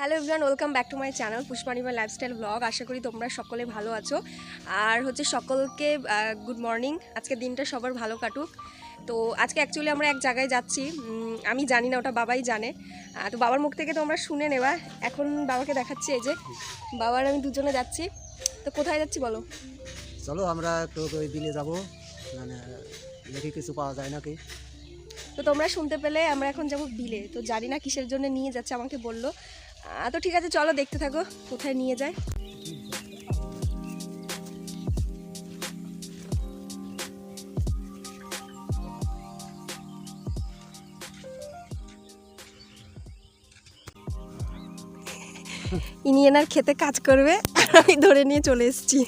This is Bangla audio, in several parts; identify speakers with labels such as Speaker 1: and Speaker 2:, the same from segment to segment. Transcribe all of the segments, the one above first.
Speaker 1: Hello everyone welcome back to my channel Pushpanima lifestyle blog. আশা করি তোমরা সকলে ভালো আছো। আর হচ্ছে সকলকে গুড মর্নিং আজকে দিনটা সবার ভালো কাটুক। তো আজকে অ্যাকচুয়ালি আমরা এক জায়গায় যাচ্ছি। আমি জানি না ওটা বাবাই জানে। তো বাবার মুখ থেকে তোমরা শুনে নেবা এখন বাবাকে দেখাচ্ছি এই যে বাবার আমি দুজনে যাচ্ছি। তো কোথায় যাচ্ছি বলো?
Speaker 2: চলো আমরা একটু ওই বিলে যাব। মানে দেখি কিছু পাওয়া যায় নাকি।
Speaker 1: তো তোমরা শুনতে পেলে আমরা এখন যাব বিলে। তো জানি না কিসের জন্য নিয়ে যাচ্ছে আমাকে বলল। তো ঠিক আছে, চলো দেখতে থাকো, কোথায় নিয়ে যায়। ইনি এনার খেতে কাজ করবে আমি ধরে নিয়ে চলে এসেছি।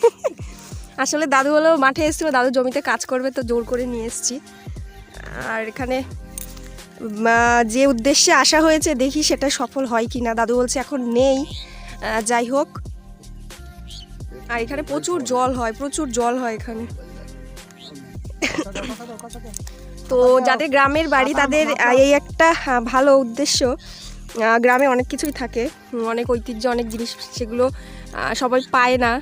Speaker 1: আসলে দাদু হলো মাঠে এসেছিল, দাদু জমিতে কাজ করবে, তো জোর করে নিয়ে এসেছি। আর এখানে যে উদ্দেশ্যে আসা হয়েছে, দেখি সেটা সফল হয় কি না দাদু বলছে, এখন নেই। যাই হোক। আর এখানে প্রচুর জল হয়, প্রচুর জল হয় এখানে। তো যাদের গ্রামের বাড়ি, তাদের এই একটা ভালো উদ্দেশ্য গ্রামে অনেক কিছুই থাকে। অনেক ঐতিহ্য, অনেক জিনিস সেগুলো সবাই পায় না।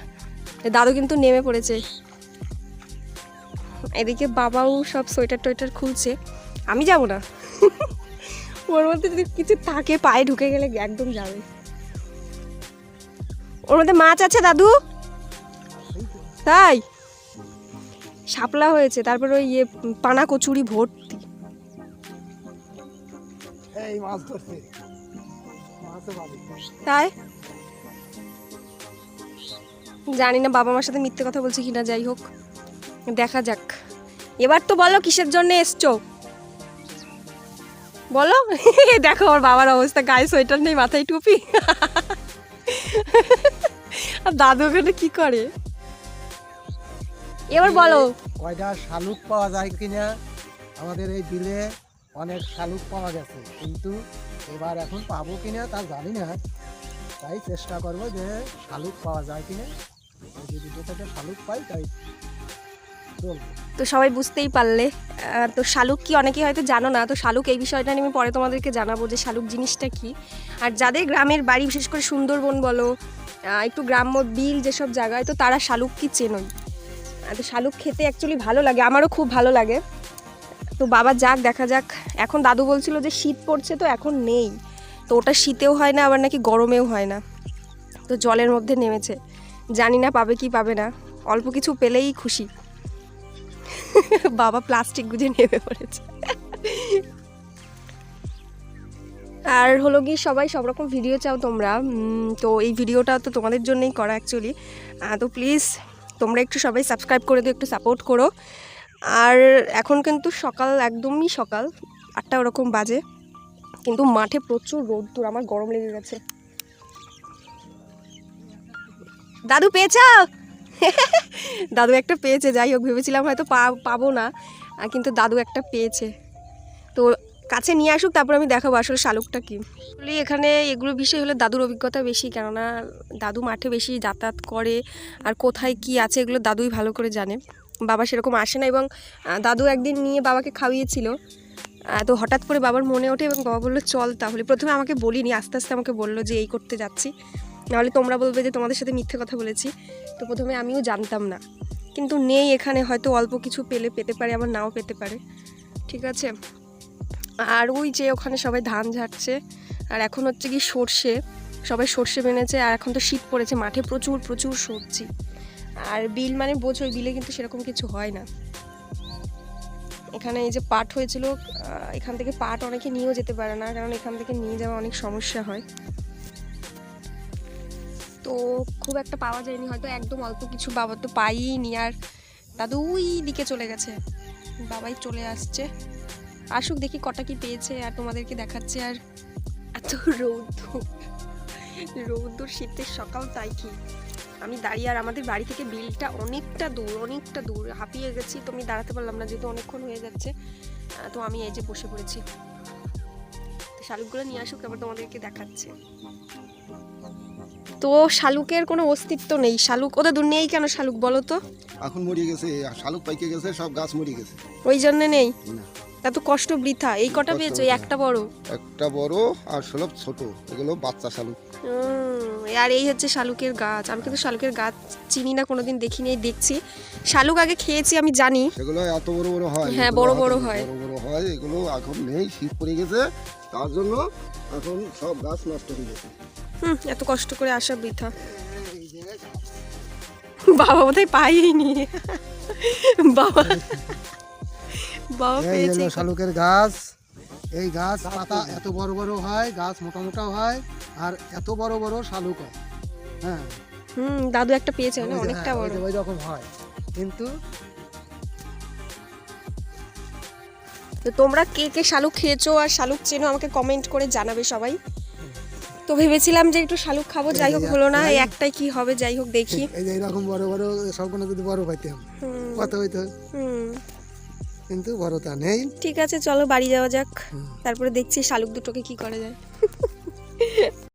Speaker 1: দাদু কিন্তু নেমে পড়েছে। এদিকে বাবাও সব সোয়েটার টোয়েটার খুলছে। আমি যাব না। ওর মধ্যে যদি কিছু থাকে পায়ে ঢুকে গেলে একদম যাবে। ওর মধ্যে মাছ আছে দাদু? তাই? শাপলা হয়েছে তারপরে ওই ইয়ে পানা কচুরি ভর্তি। তাই? জানি না বাবা মার সাথে মিথ্যে কথা বলছি কিনা যাই হোক। দেখা যাক। এবার তো বলো কিসের জন্য এসছো? বলো? দেখো ওর বাবার অবস্থা, গায়ে সোয়েটার নেই, মাথায় টুপি। আর দাদু ওখানে কি করে? এবার বলো।
Speaker 2: কয়টা শালুক পাওয়া যায় কিনা? আমাদের এই বিলে অনেক শালুক পাওয়া গেছে। কিন্তু এবার এখন পাবো কিনা তা জানি না। তাই চেষ্টা করব যে শালুক পাওয়া যায় কিনা। যদি দুটো থেকে শালুক পাই তাই চলবো
Speaker 1: তো সবাই বুঝতেই পারলে। তো শালুক কি অনেকেই হয়তো জানো না, তো শালুক এই বিষয়টা নিয়ে আমি পরে তোমাদেরকে জানাব যে শালুক জিনিসটা কি। আর যাদের গ্রামের বাড়ি, বিশেষ করে সুন্দরবন বলো একটু গ্রাম্য বিল যেসব জায়গায়, তো তারা শালুক কি চেনই? তো শালুক খেতে অ্যাকচুয়ালি ভালো লাগে, আমারও খুব ভালো লাগে। তো বাবা যাক, দেখা যাক। এখন দাদু বলছিল যে শীত পড়ছে তো এখন নেই। তো ওটা শীতেও হয় না, আবার নাকি গরমেও হয় না। তো জলের মধ্যে নেমেছে। জানি না পাবে কি পাবে না। অল্প কিছু পেলেই খুশি। বাবা প্লাস্টিক গুজে নেমে পড়েছে। আর হলো গিয়ে সবাই সব রকম ভিডিও চাও তোমরা। তো এই ভিডিওটা তো তোমাদের জন্যই করা অ্যাকচুয়ালি তো প্লিজ তোমরা একটু সবাই সাবস্ক্রাইব করে দিও, একটু সাপোর্ট করো। আর এখন কিন্তু সকাল, একদমই সকাল, আটটা ওরকম বাজে। কিন্তু মাঠে প্রচুর রোদ্দুর আমার গরম লেগে গেছে। দাদু পেয়েছ? দাদু একটা পেয়েছে, যাই হোক, ভেবেছিলাম হয়তো পা- পাবো না কিন্তু দাদু একটা পেয়েছে। তো কাছে নিয়ে আসুক, তারপর আমি দেখাবো আসলে শালুকটা কি। আসলে এখানে এগুলো বিষয় হলে দাদুর অভিজ্ঞতা বেশি, কেননা দাদু মাঠে বেশি যাতায়াত করে, আর কোথায় কি আছে এগুলো দাদুই ভালো করে জানে। বাবা সেরকম আসে না, এবং দাদু একদিন নিয়ে বাবাকে খাওয়িয়েছিল। তো হঠাৎ করে বাবার মনে ওঠে, এবং বাবা বলল, চল তাহলে। প্রথমে আমাকে বলিনি, আস্তে আস্তে আমাকে বলল যে এই করতে যাচ্ছি। নাহলে তোমরা বলবে যে তোমাদের সাথে মিথ্যে কথা বলেছি। তো প্রথমে আমিও জানতাম না। কিন্তু নেই এখানে, হয়তো অল্প কিছু পেলে পেতে পারে, আবার নাও পেতে পারে। ঠিক আছে? আর ওই যে ওখানে সবাই ধান ঝাড়ছে, আর এখন হচ্ছে কি সর্ষে। সবাই সর্ষে বেনেছে, আর এখন তো শীত পড়েছে, মাঠে প্রচুর প্রচুর সবজি। আর বিল মানে বোঝো বিলে কিন্তু সেরকম কিছু হয় না। এখানে এই যে পাট হয়েছিল এখান থেকে পাট অনেকে নিয়েও যেতে পারে না, কারণ এখান থেকে নিয়ে যাওয়া অনেক সমস্যা হয়। তো খুব একটা পাওয়া যায়নি, হয়তো একদম অল্প কিছু বাবা তো পাইনি আর দাদু ওই দিকে চলে গেছে। বাবাই চলে আসছে। আসুক দেখি কটা কি পেয়েছে আর তোমাদেরকে দেখাচ্ছে আর এত রৌদ্র রৌদ্র শীতের সকাল তাই কি? আমি দাঁড়িয়ে আর আমাদের বাড়ি থেকে বিলটা অনেকটা দূর অনেকটা দূর। হাঁপিয়ে গেছি, তো আমি দাঁড়াতে পারলাম না, যেহেতু অনেকক্ষণ হয়ে যাচ্ছে। তো আমি এই যে বসে পড়েছি। তো শালুকগুলো নিয়ে আসুক আবার তোমাদেরকে দেখাচ্ছে। তো শালুকের কোনো অস্তিত্ব নেই। শালুক ওদের দূর নেই কেন শালুক বলো তো?
Speaker 3: এখন মরে গেছে শালুক পাইকে গেছে সব গাছ মরে গেছে।
Speaker 1: ওই জন্য নেই? এত কষ্ট বৃথা। এই কটা পেয়েছ? একটা বড়?
Speaker 3: একটা বড় আর সব ছোট। এগুলো বাচ্চা শালুক।
Speaker 1: আর এই হচ্ছে শালুকের গাছ। আমি কিন্তু শালুকের গাছ চিনি না কোনোদিন দেখিনি দেখছি। শালুক আগে খেয়েছি আমি জানি।
Speaker 3: সেগুলো এত বড় বড় হয়?
Speaker 1: হ্যাঁ,
Speaker 3: এগুলো
Speaker 1: বড় বড়
Speaker 3: বড়
Speaker 1: হয়।
Speaker 3: বড় হয়। এগুলো এখন নেই শীত পড়ে গেছে। তার জন্য এখন সব গাছ নষ্ট হয়ে গেছে।
Speaker 1: হুম এত কষ্ট করে আসা বৃথা। বাবা বোধহয় পাইনি বাবা। বাবা পেয়েছে
Speaker 2: শালুকের গাছ। এই গাছ পাতা এত বড় বড় হয় গাছ মোটা মোটা হয় আর এত বড় বড় শালুক হয়। হ্যাঁ।
Speaker 1: হুম দাদু একটা পেয়েছে না?
Speaker 2: ওই যে-
Speaker 1: অনেকটা
Speaker 2: হ্যাঁ,
Speaker 1: বড়।
Speaker 2: ওই রকম হয়। কিন্তু
Speaker 1: তো তোমরা কে কে শালুক খেয়েছো আর শালুক চেনো আমাকে কমেন্ট করে জানাবে সবাই। তো ভেবেছিলাম যে একটু শালুক খাব যাই হোক হলো না এই একটাই কি হবে যাই হোক দেখি।
Speaker 2: এই যে এরকম বড় বড় সবগুলো যদি বড় পাইতাম
Speaker 1: হুম,
Speaker 2: কত হইতো?
Speaker 1: হুম।
Speaker 2: কিন্তু তা নেই।
Speaker 1: ঠিক আছে চলো বাড়ি যাওয়া যাক। তারপরে দেখছি শালুক দুটোকে কি করা যায়।